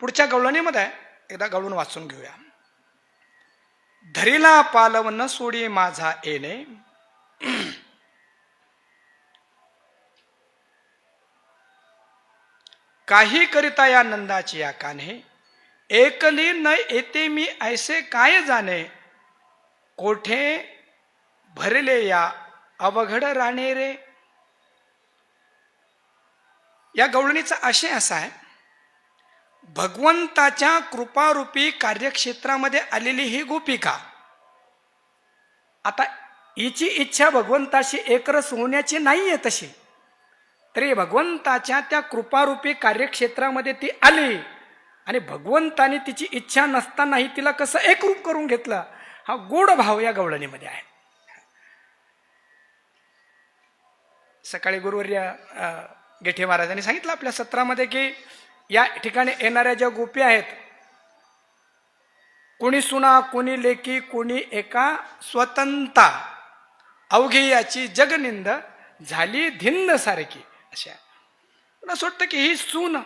पुढच्या गवळणीमध्ये एकदा गवळून वाचून घेऊया. धरीला पालव न सोडी माझा येणे. काही करिता या नंदाची या कान्हे. एकली न येते मी ऐसे काय जाणे. कोठे भरले या अवघड राणे रे. या गवळणीचा आशय असा आहे भगवंताच्या कृपारूपी कार्यक्षेत्रामध्ये आलेली ही गोपिका. आता हिची इच्छा भगवंताशी एकरस होण्याची नाही आहे तशी. तरी भगवंताच्या त्या कृपारूपी कार्यक्षेत्रामध्ये ती आली आणि भगवंताने तिची इच्छा नसतानाही तिला कसं एकरूप करून घेतलं हा गोड भाव या गवळणीमध्ये आहे. सकाळी गुरुवर्य गेठे महाराजांनी सांगितलं आपल्या सत्रामध्ये की या ठिकाणी येणाऱ्या ज्या गोपी आहेत कोणी सुना कोणी लेखी कोणी एका स्वतंता अवघी याची जगनिंद झाली धिंद सारखी अशा. मला असं वाटतं की ही सून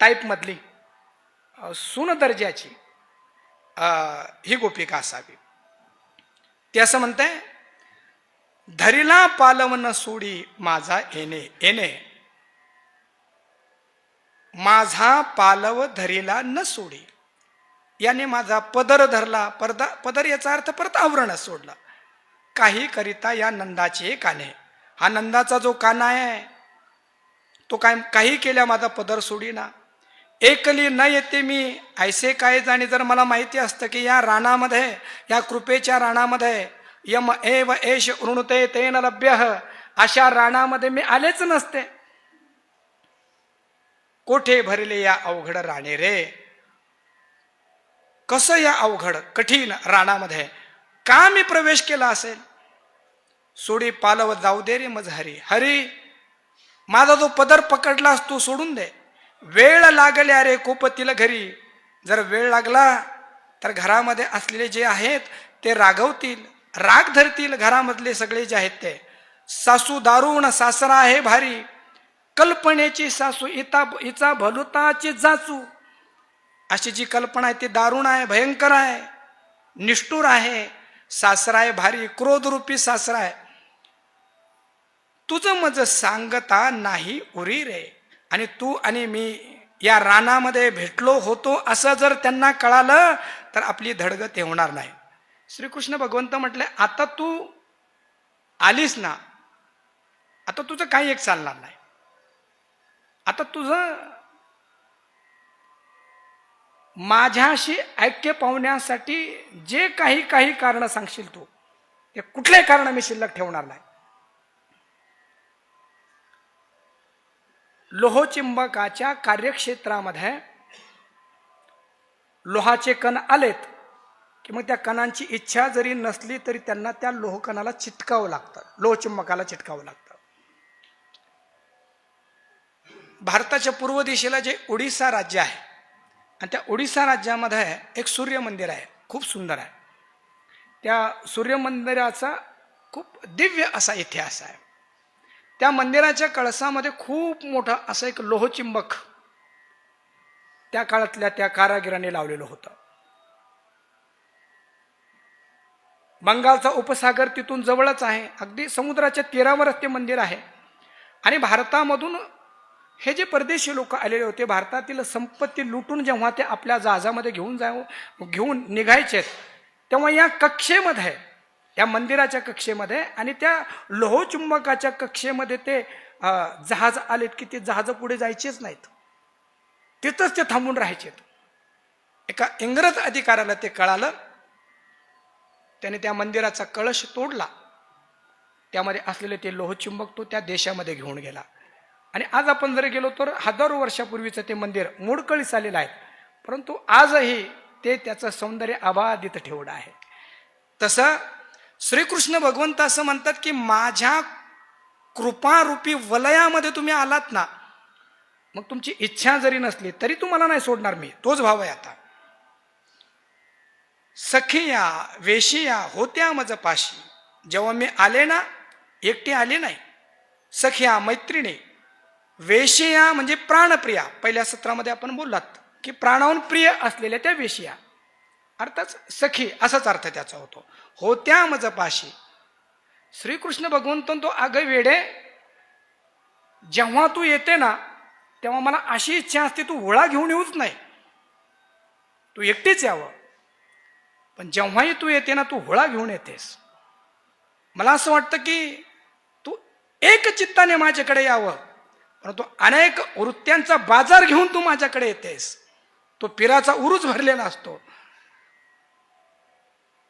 टाईपमधली सून दर्जाची ही गोपिका असावी. ती असं म्हणते धरिला पालवन सोडी माझा येणे येणे. माझा पालव धरीला न सोडी. याने माझा पदर धरला पदर पदर याचा अर्थ परत आवरण सोडला. काही करिता या नंदाचे काने. हा नंदाचा जो काना आहे तो काय काही केल्या माझा पदर सोडीना. एकली न येते मी ऐसे काय जाणे जर मला माहिती असतं की या रानामध्ये या कृपेच्या रानामध्ये यम एव एश ऋणते तेन लभ्य अशा रानामध्ये मी आलेच नसते. कोठे भरले या अवघड राणे रे? कसं या अवघड कठीण रानामध्ये का मी प्रवेश केला असेल? सोडी पालव जाऊ दे रे मज हरी हरी माझा जो पदर पकडलास तो सोडून दे. वेळ लागल्या रे कोपतीला घरी. जर वेळ लागला तर घरामध्ये असलेले जे आहेत ते रागवतील. राग धरतील घरामधले सगळे जे आहेत ते. सासू दारुण सासरा आहे भारी. कल्पनेची सासू इता इचा भलुताची जाचू. अशी जी कल्पना आहे ती दारुण आहे भयंकर आहे निष्ठूर आहे. सासरा आहे भारी क्रोधरूपी सासरा आहे. तुझं मज सांगता नाही उरी रे. आणि तू आणि मी या रानामध्ये भेटलो होतो असं जर त्यांना कळालं तर आपली धडगत होणार नाही. श्रीकृष्ण भगवंत म्हटले आता तू आलीस ना. आता तुझं काही एक चालणार नाही. आता तुझं माझ्याशी ऐक्य पाहुण्यासाठी जे काही काही कारण सांगशील तू ते कुठले कारण मी शिल्लक ठेवणार नाही. लोहचिंबकाच्या कार्यक्षेत्रामध्ये लोहाचे कण आलेत की मग त्या कणांची इच्छा जरी नसली तरी त्यांना त्या लोहकणाला चिटकावं लागतं लोहचुंबकाला चिटकावं लागतं. भारताच्या पूर्व दिशेला जे ओडिसा राज्य आहे आणि त्या ओडिसा राज्यामध्ये एक सूर्य मंदिर आहे खूप सुंदर आहे. त्या सूर्यमंदिराचा खूप दिव्य असा इतिहास आहे. त्या मंदिराच्या कळसामध्ये खूप मोठं असं एक लोहचिंबक त्या काळातल्या त्या कारागिराने लावलेलं होतं. बंगालचा उपसागर तिथून जवळच आहे अगदी समुद्राच्या तीरावरच ते मंदिर आहे. आणि भारतामधून हे जे परदेशी लोक आलेले होते भारतातील संपत्ती लुटून जेव्हा ते आपल्या जहाजामध्ये घेऊन जाऊ घेऊन निघायचे तेव्हा या कक्षेमध्ये या मंदिराच्या कक्षेमध्ये आणि त्या लोहचुंबकाच्या कक्षेमध्ये ते जहाज आलेत की ते जहाज पुढे जायचेच नाहीत. तिथंच ते थांबून राहायचे. एका इंग्रज अधिकाऱ्याला ते कळालं. त्याने त्या मंदिराचा कळश तोडला. त्यामध्ये असलेले ते लोहचुंबक तो त्या देशामध्ये घेऊन गेला. आणि आज आपण जर गेलो तर हजारो वर्षापूर्वीचं ते मंदिर मोडकळीस आलेलं आहे. परंतु आजही ते त्याचं सौंदर्य अबाधित ठेवलं आहे. तसं श्रीकृष्ण भगवंत असं म्हणतात की माझ्या कृपारूपी वलयामध्ये तुम्ही आलात ना मग तुमची इच्छा जरी नसली तरी तुम्हाला नाही सोडणार मी. तोच भाव आहे आता. सखिया वेशिया होत्या मज पाशी जेव्हा मी आले ना एकटी आले नाही. सखिया मैत्रिणी वेशिया म्हणजे प्राणप्रिया. पहिल्या सत्रामध्ये आपण बोललात की प्राणाहून प्रिय असलेल्या त्या वेशिया. अर्थात सखी असाच अर्थ त्याचा होतो. होत्या मज पाशी श्रीकृष्ण भगवंत तो अग वेडे जेव्हा तू येते ना तेव्हा मला अशी इच्छा असते तू होळा घेऊन येऊच नाही. तू एकटीच यावं. पण जेव्हाही तू येते ना तू होळा घेऊन येतेस. मला असं वाटतं की तू एक चित्ताने माझ्याकडे यावं. परंतु अनेक वृत्त्यांचा बाजार घेऊन तू माझ्याकडे येतेस. तो पिराचा उरूच भरलेला असतो.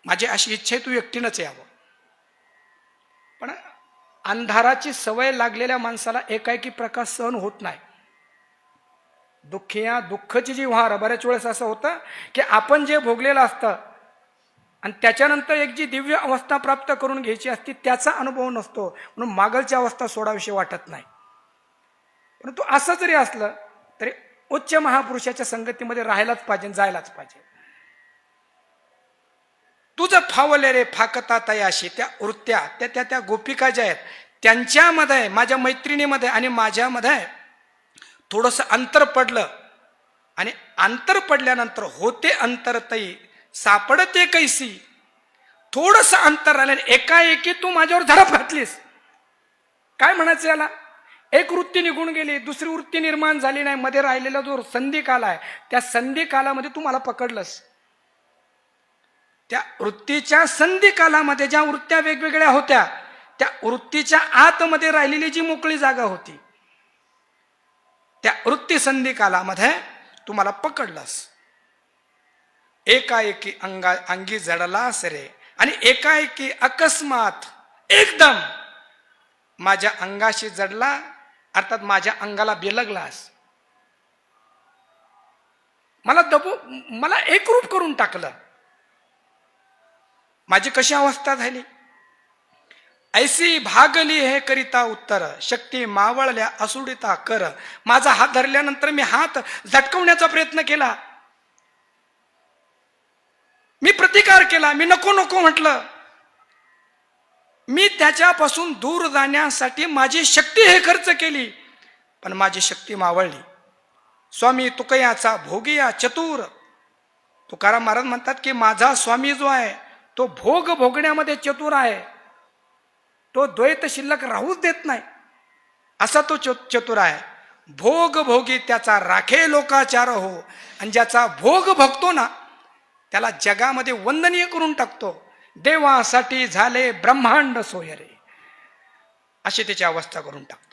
माझी अशी इच्छा आहे तू एकटीनंच यावं. पण अंधाराची सवय लागलेल्या माणसाला एकाएकी प्रकाश सहन होत नाही. दुःखिया दुःखची जी व्हार बऱ्याच वेळेस असं होतं की आपण जे भोगलेलं असतं आणि त्याच्यानंतर एक जी दिव्य अवस्था प्राप्त करून घ्यायची असती त्याचा अनुभव नसतो. म्हणून मागलची अवस्था सोडाविषयी वाटत नाही. परंतु असं जरी असलं तरी उच्च महापुरुषाच्या संगतीमध्ये राहायलाच पाहिजे जायलाच पाहिजे. तुझं फावले रे फाकता तयाशी त्या वृत्त्या त्या त्या त्या गोपिका ज्या आहेत त्यांच्यामध्ये माझ्या मैत्रिणीमध्ये आणि माझ्यामध्ये थोडंसं अंतर पडलं. आणि अंतर पडल्यानंतर होते अंतर तई सापडते कैसी. थोडंसं अंतर राहिलं एकाएकी तू माझ्यावर झडप घातलीस. काय म्हणायचं याला? एक वृत्ती निघून गेली दुसरी वृत्ती निर्माण झाली नाही मध्ये राहिलेला जो संधी काल आहे त्या संधी कालामध्ये तू मला पकडलंस. त्या वृत्तीच्या संधी कालामध्ये ज्या वृत्त्या वेगवेगळ्या होत्या त्या वृत्तीच्या आतमध्ये राहिलेली जी मोकळी जागा होती त्या वृत्ती संधी कालामध्ये तू मला पकडलास. एकाएकी अंगा अंगी जडलास रे आणि एकाएकी अकस्मात एकदम माझ्या अंगाशी जडला अर्थात माझ्या अंगाला बेलगलास मला दबो मला एकरूप करून टाकलं. माझी कशी अवस्था झाली? ऐसी भागली हे करिता उत्तर शक्ती मावळल्या असुडिता कर. माझा हात धरल्यानंतर मी हात झटकवण्याचा प्रयत्न केला. मी प्रतिकार केला मी नको नको म्हटलं. मी त्याच्यापासून दूर जाण्यासाठी माझी शक्ती हे खर्च केली पण माझी शक्ती मावळली. स्वामी तुकयाचा भोगिया चतुर. तुकाराम महाराज म्हणतात की माझा स्वामी जो आहे तो भोग भोगण्यामध्ये चतुर आहे. तो द्वैत शिल्लक राहूच देत नाही. असा तो चतुर आहे. भोग भोगी त्याचा राखे लोकाचार हो. आणि ज्याचा भोग भोगतो ना त्याला जगामध्ये वंदनीय करून टाकतो. देवासाठी झाले ब्रह्मांड सोयरे. अशी त्याची अवस्था करून टाकतो.